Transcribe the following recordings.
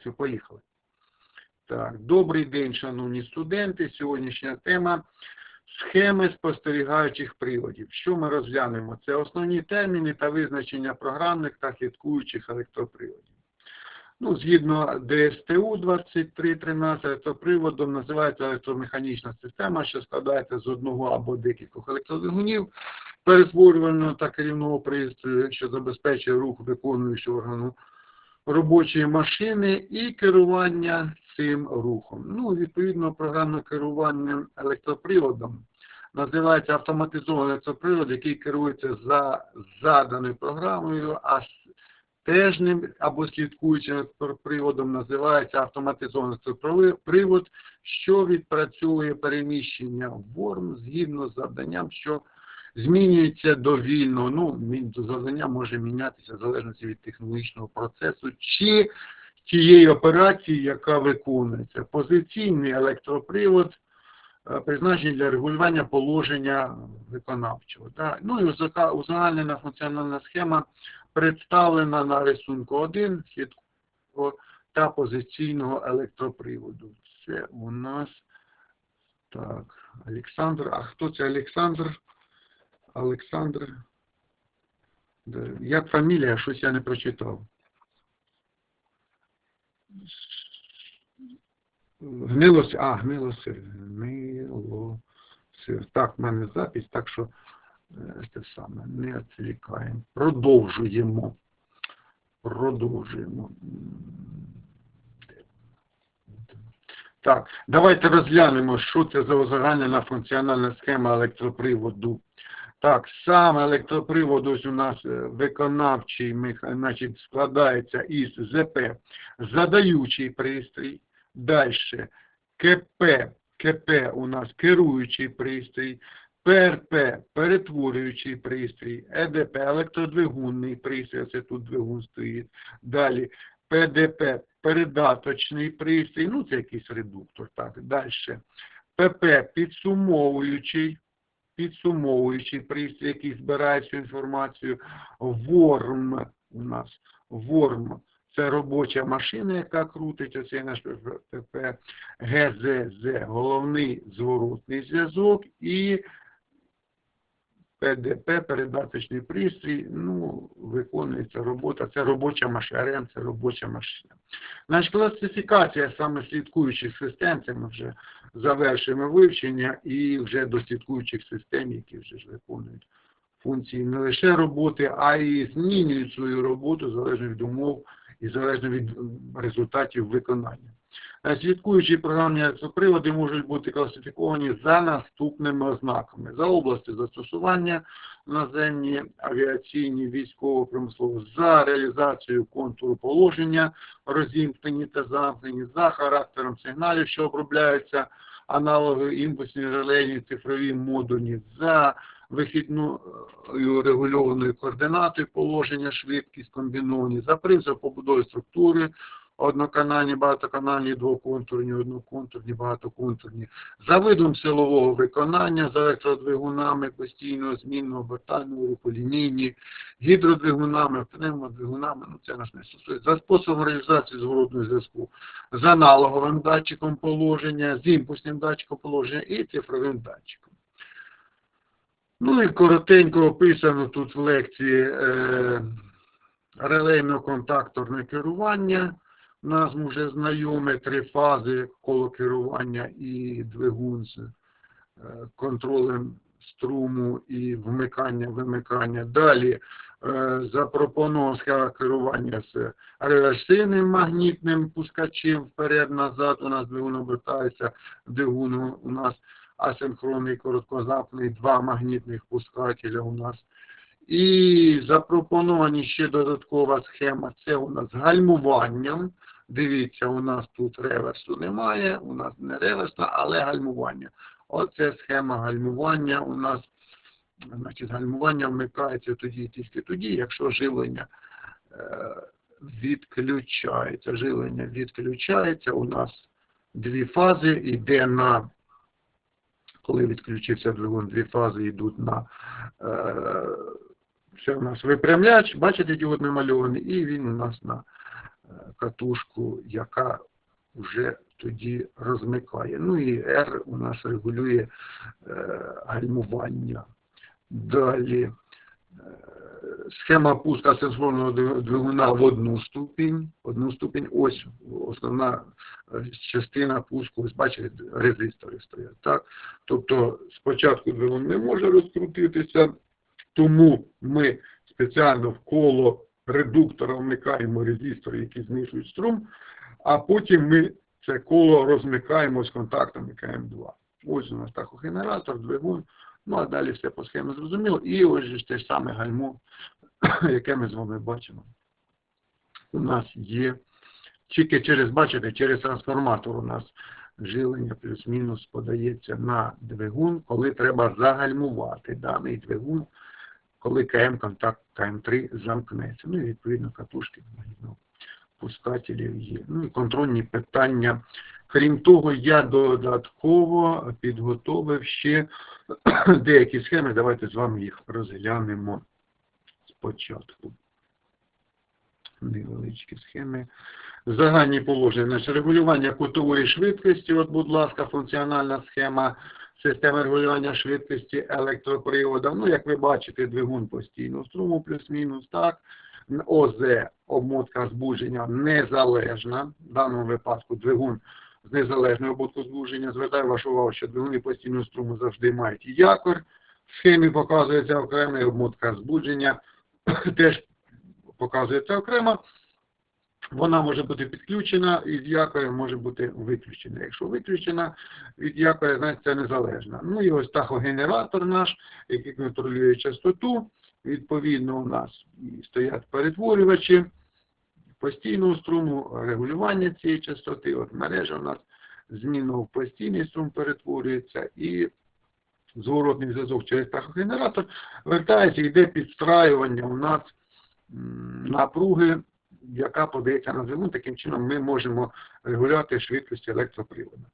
лекцію. Поїхали. Так, добрий день, шановні студенти. Сьогоднішня тема схеми спостерігаючих приводів. Що ми розглянемо? Це основні терміни та визначення програмних та слідкуючих електроприводів. Ну, згідно ДСТУ 2313, електроприводом називається електромеханічна система, що складається з одного або декількох електродвигунів, перетворювального та керівного пристрою, що забезпечує рух виконуючого органу робочої машини і керування цим рухом. Ну, відповідно, програмне керування електроприводом називається автоматизований електропривод, який керується за заданою програмою, а стежним або слідкуючим приводом називається автоматизований електропривод, що відпрацьовує переміщення ворм згідно з завданням, що змінюється довільно. Ну, завдання може мінятися в залежності від технологічного процесу чи тієї операції, яка виконується. Позиційний електропривод призначений для регулювання положення виконавчого. Ну і узагальнена функціональна схема представлена на рисунку 1 та позиційного електроприводу. Це у нас так, Олександр. А хто це Олександр? Олександр. Як фамілія, щось я не прочитав. Гнилос, а, гнилосир. Гнилосир. Так, в мене запись, так що те саме, не відвлікаємо. Продовжуємо. Продовжуємо. Так, давайте розглянемо, що це за узагальнена функціональна схема електроприводу. Так, сам електропривод ось у нас виконавчий значить, складається із ЗП, задаючий пристрій, далі КП, КП у нас керуючий пристрій, ПРП перетворюючий пристрій, ЕДП електродвигунний пристрій, це тут двигун стоїть. Далі. ПДП передаточний пристрій, ну це якийсь редуктор. так, Далі ПП підсумовуючий підсумовуючий пристрій, який збирає цю інформацію, ворм у нас. Ворм. Це робоча машина, яка крутить оцей наш ПП, ГЗЗ, головний зворотний зв'язок і ПДП, передаточний пристрій, ну, виконується робота, це робоча машина, РМ це робоча машина. Значить, класифікація саме слідкуючих систем, це ми вже завершуємо вивчення і вже до слідкуючих систем, які вже ж виконують функції не лише роботи, а й змінюють свою роботу залежно від умов і залежно від результатів виконання. Слідкуючі програмні електроприводи можуть бути класифіковані за наступними ознаками. За області застосування наземні, авіаційні, військово-промислово, за реалізацією контуру положення, розімкнені та замкнені, за характером сигналів, що обробляються аналоги, імпульсні, релейні, цифрові модульні, за вихідною регульованою координатою положення, швидкість комбіновані, за принцип побудови структури, одноканальні, багатоканальні, двоконтурні, одноконтурні, багатоконтурні, за видом силового виконання, за електродвигунами постійного змінного обертального руху, лінійні, гідродвигунами, пневмодвигунами, ну це нас не стосується, за способом реалізації зворотного зв'язку, з аналоговим датчиком положення, з імпульсним датчиком положення і цифровим датчиком. Ну і коротенько описано тут в лекції е, релейно-контакторне керування. Нас вже знайомі три фази коло керування і двигун з е, контролем струму і вмикання-вимикання. Далі е, запропоновано схема керування з реверсивним магнітним пускачем вперед-назад. У нас двигун обертається, двигун у нас асинхронний короткозапний, два магнітних пускателя у нас. І запропоновані ще додаткова схема, це у нас гальмуванням. Дивіться, у нас тут реверсу немає, у нас не реверсна, але гальмування. Оце схема гальмування у нас, значить, гальмування вмикається тоді тільки тоді, якщо живлення е, відключається. Живлення відключається, у нас дві фази, йде на, коли відключився двигун, дві фази йдуть на е, це у нас випрямляч, бачите, діод намальований, і він у нас на катушку, яка вже тоді розмикає. Ну і R у нас регулює е, гальмування. Далі е, схема пуска сенсорного двигуна в одну ступінь. Одну ступінь. Ось основна е, частина пуску. Ось бачите, резистори стоять. Так? Тобто спочатку двигун не може розкрутитися, тому ми спеціально в коло редуктора вмикаємо резистори, які знижують струм, а потім ми це коло розмикаємо з контактами КМ2. Ось у нас тахогенератор, двигун, ну а далі все по схемі зрозуміло. І ось ж те ж саме гальмо, яке ми з вами бачимо. У нас є, тільки через, бачите, через трансформатор у нас жилення плюс-мінус подається на двигун, коли треба загальмувати даний двигун, коли КМ контакт КМ3 замкнеться. Ну і відповідно катушки магнітного пускателів є. Ну і контрольні питання. Крім того, я додатково підготовив ще деякі схеми. Давайте з вами їх розглянемо спочатку. Невеличкі схеми. Загальні положення. Регулювання кутової швидкості. От, будь ласка, функціональна схема системи регулювання швидкості електропривода. Ну, як ви бачите, двигун постійно струму плюс-мінус, так. ОЗ, обмотка збудження незалежна. В даному випадку двигун з незалежною обмоткою збудження. Звертаю вашу увагу, що двигуни постійного струму завжди мають якор. В схемі показується окрема обмотка збудження, теж показується окремо. Вона може бути підключена від якоря, може бути виключена. Якщо виключена від якоря, значить це незалежна. Ну і ось тахогенератор наш, який контролює частоту. Відповідно, у нас стоять перетворювачі постійного струму, регулювання цієї частоти. От мережа у нас змінно в постійний струм перетворюється і зворотний зв'язок через тахогенератор вертається, йде підстраювання у нас напруги, яка подається на двигун. Таким чином ми можемо регулювати швидкість електроприводу.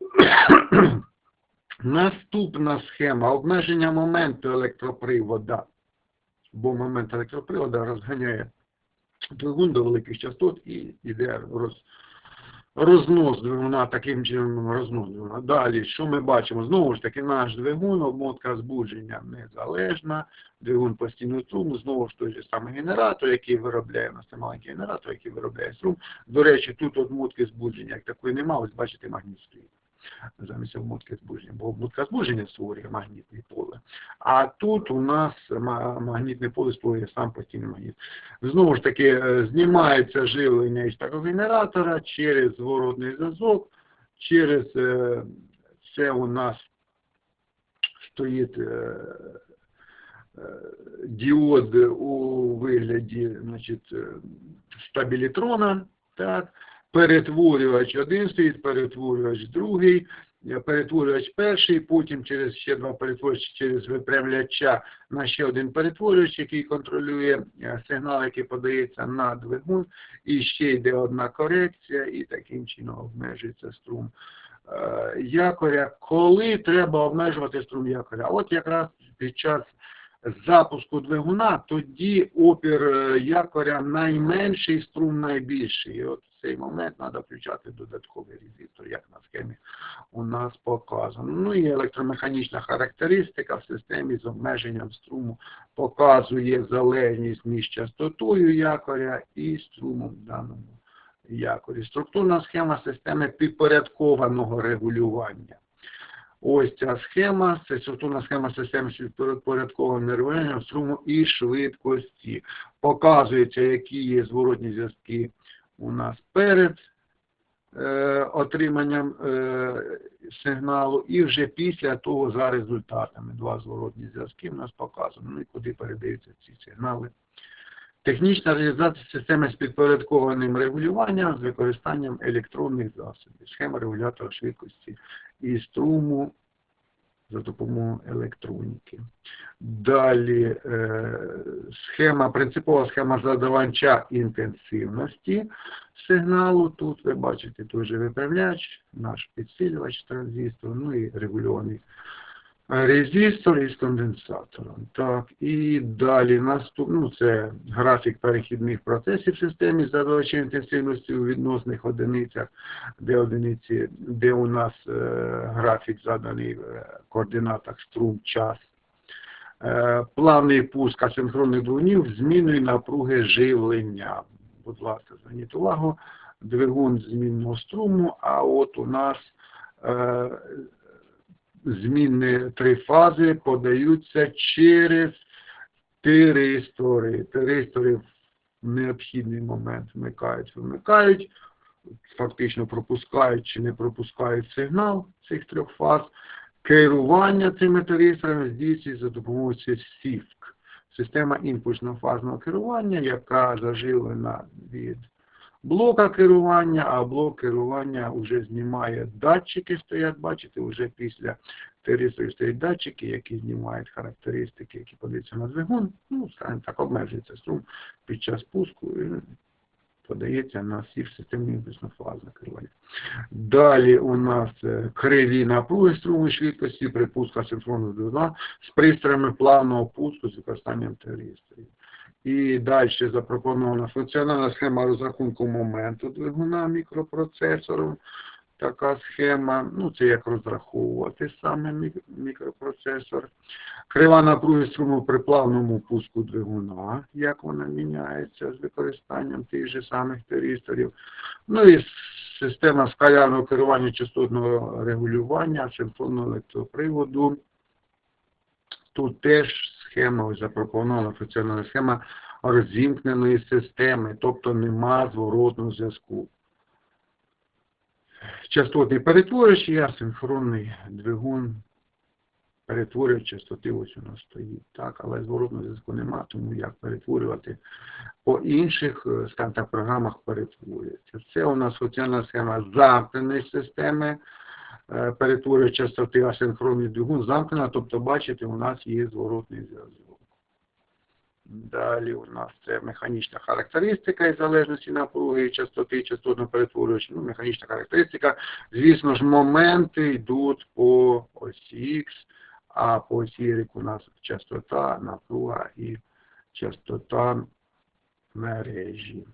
Наступна схема обмеження моменту електропривода, бо момент електропривода розганяє двигун до великих частот і йде роз, рознос двигуна, таким чином рознос. Далі, що ми бачимо? Знову ж таки, наш двигун, обмотка збудження незалежна, двигун постійно струму, знову ж той же самий генератор, який виробляє, у нас це маленький генератор, який виробляє струм. До речі, тут обмотки збудження, як такої немає, ось бачите, магніт стоїть замість обмотки збудження, бо обмотка збудження створює магнітне поле. А тут у нас магнітне поле створює сам постійний магніт. Знову ж таки, е, знімається живлення із такого генератора через зворотний зв'язок, через е, це у нас стоїть е, діод у вигляді значить, стабілітрона. так, перетворювач один стоїть, перетворювач другий, перетворювач перший, потім через ще два перетворювачі через випрямляча на ще один перетворювач, який контролює е, сигнал, який подається на двигун, і ще йде одна корекція, і таким чином обмежується струм е, якоря. Коли треба обмежувати струм якоря? От якраз під час запуску двигуна, тоді опір е, якоря найменший, струм найбільший. І от в цей момент треба включати додатковий резистор, як на схемі у нас показано. Ну і електромеханічна характеристика в системі з обмеженням струму показує залежність між частотою якоря і струмом в даному якорі. Структурна схема системи підпорядкованого регулювання. Ось ця схема, це структурна схема системи підпорядкованого регулювання струму і швидкості. Показується, які є зворотні зв'язки у нас перед е, отриманням е, сигналу і вже після того за результатами. Два зворотні зв'язки у нас показано, ну і куди передаються ці сигнали. Технічна реалізація системи з підпорядкованим регулюванням з використанням електронних засобів, схема регулятора швидкості і струму за допомогою електроніки. Далі е, схема, принципова схема задаванча інтенсивності сигналу. Тут ви бачите той же виправляч, наш підсилювач транзистор, ну і регульований резистор із конденсатором. Так, і далі наступ, ну, це графік перехідних процесів в системі з задавачем інтенсивності у відносних одиницях, де одиниці, де у нас е, графік заданий в е, координатах струм час. Е, плавний пуск асинхронних двигунів з зміною напруги живлення. Будь ласка, зверніть увагу, двигун змінного струму, а от у нас е, змінні три фази подаються через тиристори. Тиристори в необхідний момент вмикають, вимикають, фактично пропускають чи не пропускають сигнал цих трьох фаз. Керування цими тиристорами здійснюється за допомогою СІФК. Система імпульсно-фазного керування, яка заживлена від блока керування, а блок керування вже знімає датчики, стоять, бачите, вже після тиристорів стоять датчики, які знімають характеристики, які подаються на двигун, ну, скажімо так, обмежується струм під час пуску і подається на всі системі імпульсно-фазного керування. Далі у нас е, криві напруги струму швидкості при пуску асинхронного двигуна з пристроями плавного пуску з використанням тиристорів. І далі запропонована функціональна схема розрахунку моменту двигуна мікропроцесором. Така схема, ну це як розраховувати саме мікропроцесор. Крива напруги струму при плавному пуску двигуна, як вона міняється з використанням тих же самих тиристорів. Ну і система скалярного керування частотного регулювання синхронного електроприводу. Тут теж схема, запропонована функціональна схема розімкненої системи, тобто нема зворотного зв'язку. Частотний перетворювач і асинхронний двигун перетворює частоти, ось у нас стоїть, так, але зворотного зв'язку нема, тому як перетворювати по інших, е, скажімо програмах перетворюється. Це у нас функціональна схема замкненої системи, перетворює частоти асинхронний двигун замкнена, тобто, бачите, у нас є зворотний зв'язок. Далі у нас це механічна характеристика із залежності напруги і частоти, частотно перетворювач. Ну, механічна характеристика. Звісно ж, моменти йдуть по осі Х, а по осі Y у нас частота, напруга і частота мережі.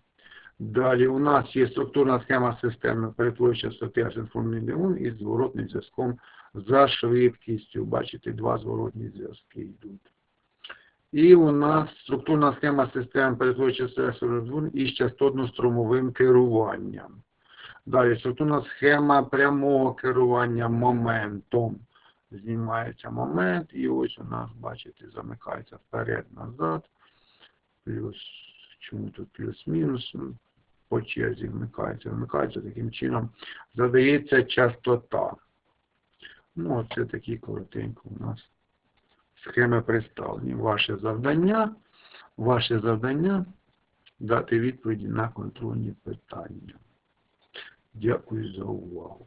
Далі у нас є структурна схема системи перетворювача частоти асинхронний двигун із зворотним зв'язком за швидкістю. Бачите, два зворотні зв'язки йдуть. І у нас структурна схема системи перетворюючи двигун із частотно-струмовим керуванням. Далі структурна схема прямого керування моментом. Знімається момент, і ось у нас, бачите, замикається вперед-назад. Плюс, чому тут плюс-мінус? Ну, По черзі вмикається, вмикається таким чином. Задається частота. Ну, оце такі коротенько у нас схеми представлені. Ваше завдання, ваше завдання дати відповіді на контрольні питання. Дякую за увагу.